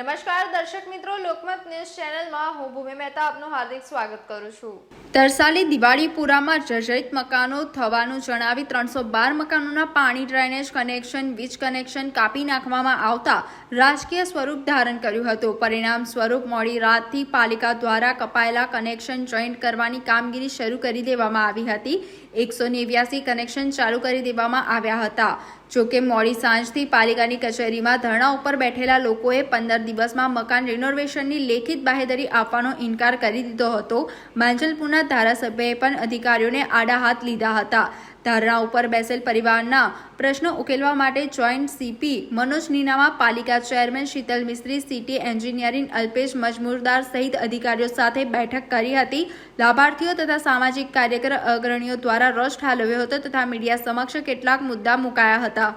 નમસ્કાર, દર્શક મિત્રો, લોકમત ન્યૂઝ ચેનલમાં હું ભૂમિ મહેતા આપનું હાર્દિક સ્વાગત કરું છું. તરસાલી દિવાળીપુરામાં જર્જરિત મકાનો થવાનું જણાવી ત્રણસો બાર મકાનોના પાણી ડ્રેનેજ કનેક્શન, વીજ કનેક્શન કાપી નાખવામાં આવતા રાજકીય સ્વરૂપ ધારણ કર્યું હતું. પરિણામ સ્વરૂપ મોડી રાતથી પાલિકા દ્વારા કપાયેલા કનેક્શન જોઈન્ટ કરવાની કામગીરી શરૂ કરી દેવામાં આવી હતી. એકસો નેવ્યાસી કનેક્શન ચાલુ કરી દેવામાં આવ્યા હતા. જોકે મોડી સાંજથી પાલિકાની કચેરીમાં ધરણા ઉપર બેઠેલા લોકોએ પંદર દિવસમાં મકાન રિનોવેશનની લેખિત બાહેધરી આપવાનો ઇનકાર કરી દીધો હતો. માંજલપુરના ધારાસભ્યએ પણ અધિકારીઓને આડા હાથ લીધા હતા. ધરણા ઉપર બેસેલ પરિવારના પ્રશ્નો ઉકેલવા માટે જોઈન્ટ સીપી મનોજ નીનામા પાલિકા chairman Sheetal Mistry, city engineering Alpesh Majmudar સહિત અધિકારીઓ સાથે બેઠક કરી હતી. લાભાર્થીઓ તથા સામાજિક કાર્યકર અગ્રણીઓ દ્વારા રોષ ઠાલવ્યો હતો તથા મીડિયા સમક્ષ કેટલાક મુદ્દા મુકાયા હતા.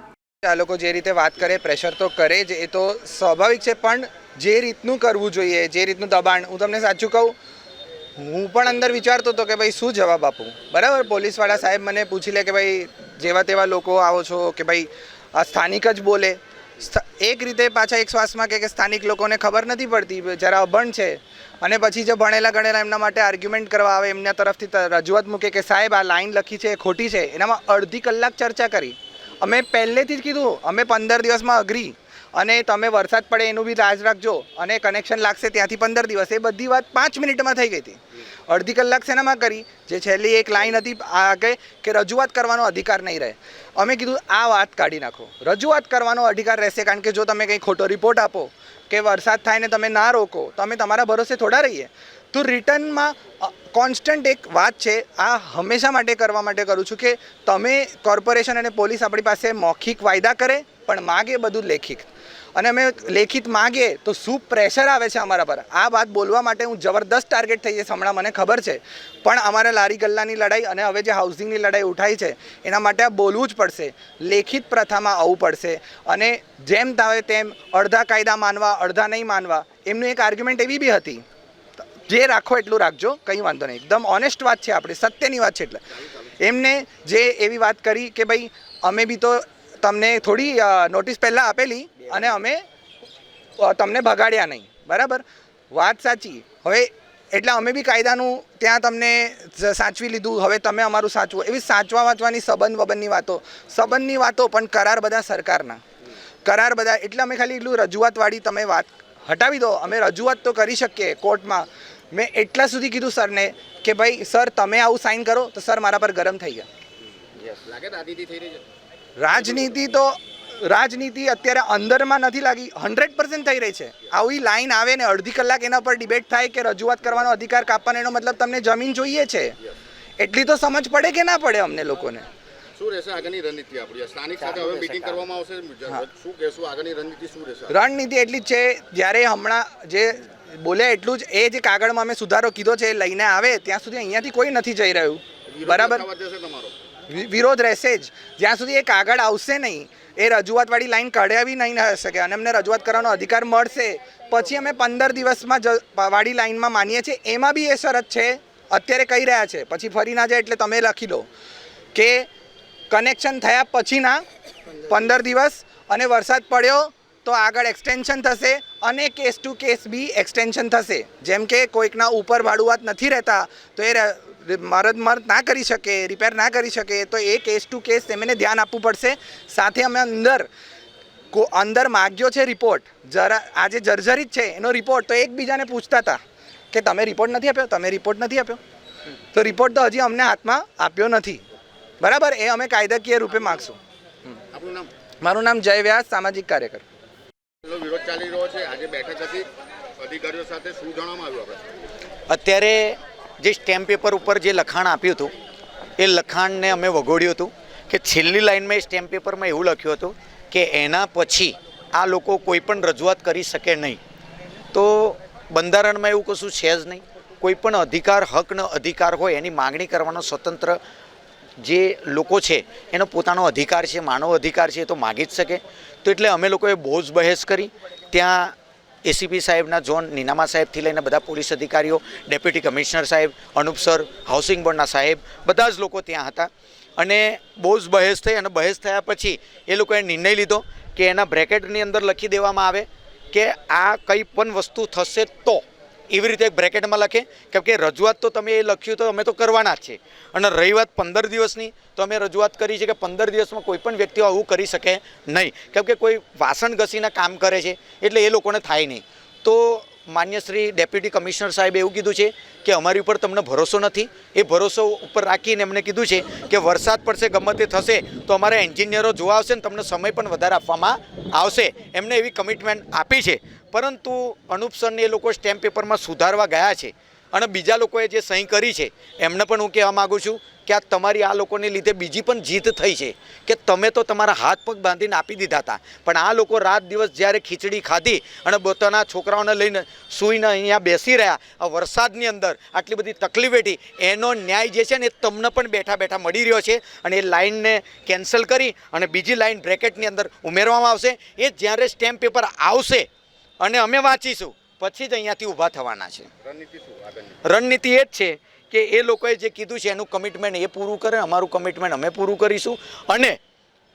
આ લોકો જે રીતે વાત કરે, પ્રેશર તો કરે જ, એ તો સ્વાભાવિક છે, પણ જે રીતનું કરવું જોઈએ, જે રીતનું દબાણ, હું તમને સાચું કહું હું પણ અંદર વિચારતો હતો કે ભાઈ શું જવાબ આપું? બરાબર, પોલીસવાળા સાહેબ મને પૂછી લે કે ભાઈ, જેવા તેવા લોકો આવો છો કે ભાઈ, આ સ્થાનિક જ બોલે. એક રીતે પાછા એક શ્વાસમાં કે સ્થાનિક લોકોને ખબર નથી પડતી જરા અભણ છે. અને પછી જે ભણેલા ગણેલા એમના માટે આર્ગ્યુમેન્ટ કરવા આવે, એમના તરફથી રજૂઆત મૂકે કે સાહેબ, આ લાઈન લખી છે, એ ખોટી છે, એનામાં અડધી કલાક ચર્ચા કરી. અમે પહેલેથી જ કીધું, અમે પંદર દિવસમાં અગ્રી અને તમે વરસાદ પડે એનું બી લાજ રાખજો. અને કનેક્શન લાગશે ત્યાંથી પંદર દિવસ. એ બધી વાત પાંચ મિનિટમાં થઈ ગઈ હતી. અડધી કલાક શેનામાં કરી? જે છેલ્લી એક લાઈન હતી આગે કે રજૂઆત કરવાનો અધિકાર નહીં રહે. અમે કીધું, આ વાત કાઢી નાખો. રજૂઆત કરવાનો અધિકાર રહેશે કારણ કે જો તમે કંઈ ખોટો રિપોર્ટ આપો કે વરસાદ થાય ને તમે ના રોકો તો અમે તમારા ભરોસે થોડા રહીએ. તો રિટર્નમાં કોન્સ્ટન્ટ એક વાત છે, આ હંમેશા માટે કરવા માટે કરું છું કે તમે કોર્પોરેશન અને પોલીસ આપણી પાસે મૌખિક વાયદા કરે, પણ માગે બધું લેખિત. અને અમે લેખિત માગીએ તો શું પ્રેશર આવે છે અમારા પર? આ વાત બોલવા માટે હું જબરદસ્ત ટાર્ગેટ થઈ જઈશ હમણાં, મને ખબર છે. પણ અમારે લારી ગલ્લાની લડાઈ અને હવે જે હાઉસિંગની લડાઈ ઉઠાઈ છે, એના માટે આ બોલવું જ પડશે. લેખિત પ્રથામાં આવવું પડશે અને જેમ તાવે તેમ અડધા કાયદા માનવા, અડધા નહીં માનવા, એમનું એક આર્ગ્યુમેન્ટ એવી બી હતી. જે રાખો એટલું રાખજો, કંઈ વાંધો નહીં. એકદમ ઓનેસ્ટ વાત છે આપણી, સત્યની વાત છે એટલે. એમને જે એવી વાત કરી કે ભાઈ, અમે બી તો તમને થોડી નોટિસ પહેલાં આપેલી અને અમે તમને ભગાડ્યા નહીં. બરાબર? વાત સાચી. હવે એટલે અમે બી કાયદાનું ત્યાં તમને સાચવી લીધું. હવે તમે અમારું સાચવું. એવી સાચવા વાંચવાની સંબંધ વબંધની વાતો. સંબંધની વાતો પણ કરાર બધા સરકારના. કરાર બધા એટલે અમે ખાલી એટલું રજૂઆતવાળી તમે વાત હટાવી દો. અમે રજૂઆત તો કરી શકીએ કોર્ટમાં. મેં એટલા સુધી કીધું સરને કે ભાઈ સર તમે આવું સાઇન કરો તો સર મારા પર ગરમ થઈ ગયા. રાજનીતિ તો રાજનીતિ અત્યારે અંદરમાં નથી લાગી. હંડ્રેડ પર્સન્ટ થઈ રહી છે. આવી લાઈન આવે ને અડધી કલાક એના પર ડિબેટ થાય કે રજૂઆત કરવાનો અધિકાર કાપવાનો એનો મતલબ તમને જમીન જોઈએ છે. એટલી તો સમજ પડે કે ના પડે અમને લોકોને? શું રહેશે આગળની રણનીતિ આપણી? સ્થાનિક સાથે હવે મીટિંગ કરવામાં આવશે. શું કહેશું? આગળની રણનીતિ શું રહેશે? રણનીતિ એટલી જ છે જ્યારે હમણાં જે બોલે એટલું જ એ જે કાગળમાં અમે સુધારો કીધો છે એ લઈને આવે ત્યાં સુધી અહીંયાથી કોઈ નથી જઈ રહ્યું. બરાબર? વિરોધ રહેશે જ. જ્યાં સુધી એ કાગળ આવશે નહીં એ રજૂઆતવાળી લાઈન કઢાવી નહીં શકે. અને અમને રજૂઆત કરવાનો અધિકાર મળશે. પછી અમે પંદર દિવસમાં જ વાળી લાઈનમાં માનીએ છીએ. એમાં બી એ શરત છે. અત્યારે કહી રહ્યા છે. પછી ફરી ના જાય એટલે તમે લખી લો કે કનેક્શન થયા પછીના પંદર દિવસ અને વરસાદ પડ્યો તો આગળ એક્સટેન્શન થશે અને case to case B extension થશે. જેમ કે કોઈકના ઉપર ભાડુઆત નથી રહેતા, તો એ મરદ મરદ ના કરી શકે રિપેર ના કરી શકે તો એ કેસ ટુ કેસ તેમને ધ્યાન આપવું પડશે. સાથે અમે અંદર કો અંદર માગ્યો છે રિપોર્ટ જરા આજે જર્જરિત છે એનો રિપોર્ટ તો એકબીજાને પૂછતા હતા કે તમે રિપોર્ટ નથી આપ્યો? તમે રિપોર્ટ નથી આપ્યો? તો રિપોર્ટ તો હજી અમને હાથમાં આપ્યો નથી. બરાબર? એ અમે કાયદાકીય રૂપે માગશું. મારું નામ જય વ્યાસ સામાજિક કાર્યકર. વિરોધ ચાલી રહ્યો છે. આજે બેઠક હતી. અધિકારીઓ સાથે શું જણાવવામાં આવ્યું અત્યારે જે સ્ટેમ્પ પેપર ઉપર જે લખાણ આપ્યું હતું, એ લખાણને અમે વગોડ્યું હતું કે છેલ્લી લાઈનમાં એ સ્ટેમ્પ પેપરમાં એવું લખ્યું હતું કે એના પછી આ લોકો કોઈ પણ રજૂઆત કરી શકે નહીં. તો બંધારણમાં એવું કશું છે જ નહીં. કોઈ પણ અધિકાર હકનો અધિકાર હોય એની માગણી કરવાનો સ્વતંત્ર જે લોકો છે, એનો પોતાનો અધિકાર છે, માનવ અધિકાર છે એ તો માગી જ શકે. તો એટલે અમે લોકોએ બહુ જ બહેસ કરી. ત્યાં એસીપી સાહેબના ઝોન નીનામા સાહેબથી લઈને બધા પોલીસ અધિકારીઓ, ડેપ્યુટી કમિશનર સાહેબ, અનુપ સર, હાઉસિંગ બોર્ડના સાહેબ, બધા જ લોકો ત્યાં હતા. અને બહુ જ બહેસ થઈ અને બહેસ થયા પછી એ લોકોએ નિર્ણય લીધો કે એના બ્રેકેટની અંદર લખી દેવામાં આવે કે આ કંઈ પણ વસ્તુ થશે તો. એવી રીતે એક બ્રેકેટમાં લખે કેમ કે રજૂઆત તો તમે એ લખ્યું તો અમે તો કરવાના જ છે. અને રહી વાત પંદર દિવસની તો અમે રજૂઆત કરી છે કે પંદર દિવસમાં કોઈ પણ વ્યક્તિઓ આવું કરી શકે નહીં. કેમ કે કોઈ વાસણ ઘસીને કામ કરે છે એટલે એ લોકોને થાય નહીં. તો માન્ય શ્રી ડેપ્યુટી કમિશનર સાહેબે એવું કીધું છે કે અમારી ઉપર તમને ભરોસો નથી. એ ભરોસો ઉપર રાખીને એમને કીધું છે કે વરસાદ પડશે, ગમે તે થશે, તો અમારા એન્જિનિયરો જોવા આવશે ને તમને સમય પણ વધારે આપવામાં આવશે. એમને એવી કમિટમેન્ટ આપી છે. પરંતુ અનુપ સરને એ લોકો સ્ટેમ્પ પેપરમાં સુધારવા ગયા છે. અને બીજા લોકોએ જે સહી કરી છે, એમને પણ હું કહેવા માગું છું કે આ તમારી આ લોકોને લીધે બીજી પણ જીત થઈ છે, કે તમે તો તમારા હાથ પગ બાંધીને આપી દીધા હતા, પણ આ લોકો રાત દિવસ જ્યારે ખીચડી ખાધી અને પોતાના છોકરાઓને લઈને સૂઈને અહીંયા બેસી રહ્યા, આ વરસાદની અંદર આટલી બધી તકલીફ વેઠી, એનો ન્યાય જે છે ને એ તમને પણ બેઠા બેઠા મળી રહ્યો છે અને એ લાઇનને કેન્સલ કરી અને બીજી લાઇન બ્રેકેટની અંદર ઉમેરવામાં આવશે, એ જ્યારે સ્ટેમ્પ પેપર આવશે અને અમે વાંચીશું. પછી જ અહીંયાથી ઊભા થવાના છે. રણનીતિ શું આગળની? રણનીતિ એ જ છે કે એ લોકોએ જે કીધું છે એનું કમિટમેન્ટ એ પૂરું કરે અમારું કમિટમેન્ટ અમે પૂરું કરીશું. અને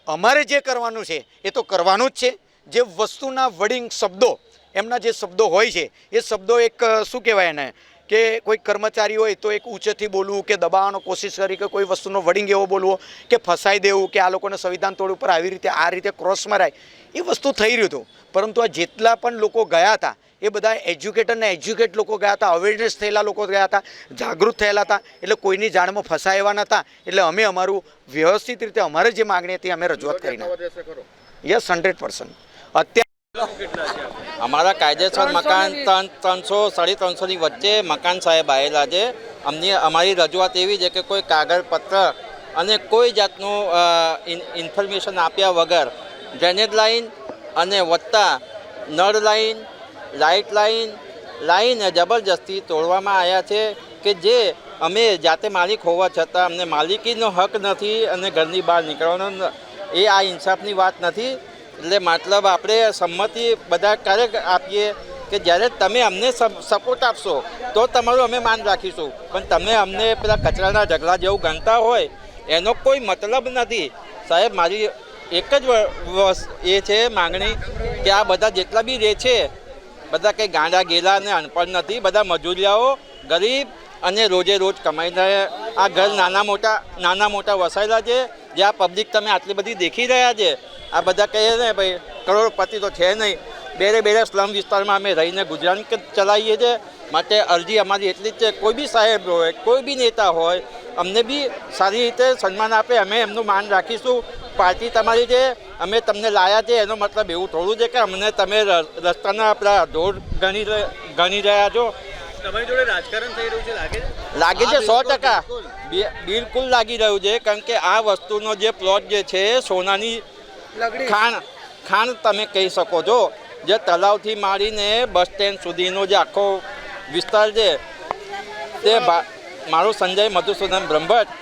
અમારે જે કરવાનું છે એ તો કરવાનું જ છે. જે વસ્તુના વડિંગ શબ્દો એમના જે શબ્દો હોય છે એ શબ્દો એક શું કહેવાય એને? કે કોઈ કર્મચારી હોય તો એક ઊંચેથી બોલવું કે દબાવવાનો કોશિશ કરી કે કોઈ વસ્તુનો વડિંગ એવો બોલવો કે ફસાઈ દેવું કે આ લોકોને સંવિધાન તોડ ઉપર આવી રીતે આ રીતે ક્રોસ મરાય. એ વસ્તુ થઈ રહ્યું હતું. પરંતુ આ જેટલા પણ લોકો ગયા હતા એ બધા એજ્યુકેટરને એજ્યુકેટ લોકો ગયા હતા અવેરનેસ થયેલા લોકો ગયા હતા જાગૃત થયેલા હતા એટલે કોઈની જાણમાં ફસાયેલા નહોતા એટલે અમે અમારું વ્યવસ્થિત રીતે અમારે જે માગણી હતી અમે રજૂઆત કરીને યસ હંડ્રેડ પર્સન્ટ અત્યારે અમારા કાયદેસર મકાન ત્રણ ત્રણસો સાડી ત્રણસોની વચ્ચે મકાન સાહેબ આવેલા છે. અમને અમારી રજૂઆત એવી છે કે કોઈ કાગળપત્ર અને કોઈ જાતનું ઇન્ફોર્મેશન આપ્યા વગર ડ્રેનેજ લાઈન અને વત્તા નળ લાઈન લાઇટ લાઈન લાઈન જબરજસ્તી તોડવામાં આવ્યા છે કે જે અમે જાતે માલિક હોવા છતાં અમને માલિકીનો હક નથી અને ઘરની બહાર નીકળવાનો એ આ ઇન્સાફની વાત નથી. એટલે મતલબ આપણે સંમતિ બધા ક્યારે આપીએ કે જ્યારે તમે અમને સપોર્ટ આપશો, તો તમારું અમે માન રાખીશું. પણ તમે અમને પેલા કચરાના ઢગલા જેવું ગણતા હોય, એનો કોઈ મતલબ નથી. સાહેબ, મારી એક જ એ છે માંગણી કે આ બધા જેટલા બી રહે છે બધા કંઈ ગાંડા ગેલા અને અનપણ નથી, બધા મજૂરિયાઓ, ગરીબ અને રોજે રોજ કમાઈને આ ઘર નાના મોટા નાના મોટા વસાયેલા છે, જે આ પબ્લિક તમે આટલી બધી દેખી રહ્યા છે. આ બધા કહીએ ને ભાઈ, કરોડપતિ તો છે નહીં. બેરે બેરે સ્લમ વિસ્તારમાં અમે રહીને ગુજરાન ચલાવીએ છીએ. માટે અરજી અમારી એટલી જ છે, કોઈ બી સાહેબ હોય, કોઈ બી નેતા હોય, અમને બી સારી રીતે સન્માન આપે, અમે એમનું માન રાખીશું. પાર્ટી તમારી જે અમે તમને લાયા છે એનો મતલબ એવું થોડું છે કે અમને તમે ર- રસ્તાના આપણા ઢોર ગણી ગણી રહ્યા છો. તમારી જોડે રાજકારણ થઈ રહ્યું છે લાગે છે? લાગે છે સો ટકા. બિ- બિલકુલ લાગી રહ્યું છે કારણ કે આ વસ્તુનો જે પ્લોટ જે છે સોનાની ખાણ ખાણ તમે કહી શકો છો. જે તલાવથી મારીને બસ સ્ટેન્ડ સુધીનો જે આખો વિસ્તાર છે તે મારો મારું સંજય મધુસૂદન બ્રહ્મભટ્ટ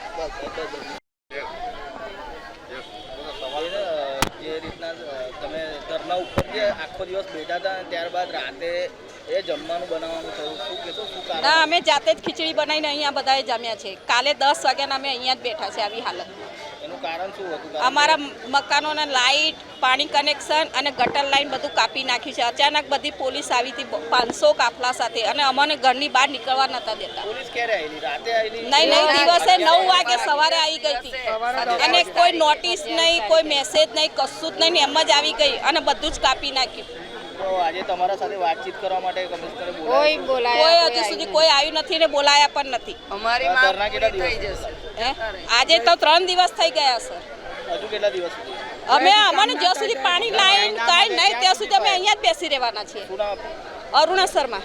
જે રીતના તમે ધરના ઉપર જે આખો દિવસ બેઠા હતા ત્યારબાદ રાતે એ જમવાનું બનાવવાનું થયું શું કહેશો? શું કારણ ના અમે જાતે જ ખીચડી બનાવીને અહીંયા બધાએ જમ્યા છે કાલે દસ વાગ્યાના અમે અહીંયા જ બેઠા છે આવી હાલત એનું કારણ શું હતું? કારણ અમારા મકાનોના લાઇટ પાણી કનેક્શન અને ગટર લાઈન બધું કાપી નાખ્યું છે. અચાનક બધી પોલીસ આવી હતી પાંચસો કાફલા સાથે અને અમને ઘરની બહાર નીકળવા નતા દેતા. નહીં નહીં દિવસે નવ વાગે સવારે આવી ગઈ હતી. અને કોઈ નોટિસ નહીં કોઈ મેસેજ નહીં કશું જ નહીં એમ જ આવી ગઈ અને બધું જ કાપી નાખ્યું. આજે તમારા સાથે વાતચીત કરવા માટે કમિશનરે કોઈ બોલાયા કોઈ હજુ સુધી કોઈ આવ્યું નથી ને બોલાયા પણ નથી. અમારી ધરના કેટલા દિવસ? આજે તો ત્રણ દિવસ થઈ ગયા સર હજુ કેટલા દિવસ સુધી? અમે અમને જ્યાં સુધી પાણી લાઈન કાંઈ નહીં ત્યાં સુધી અમે અહીંયા જ બેસી રહેવાના છીએ? અરુણા શર્મા.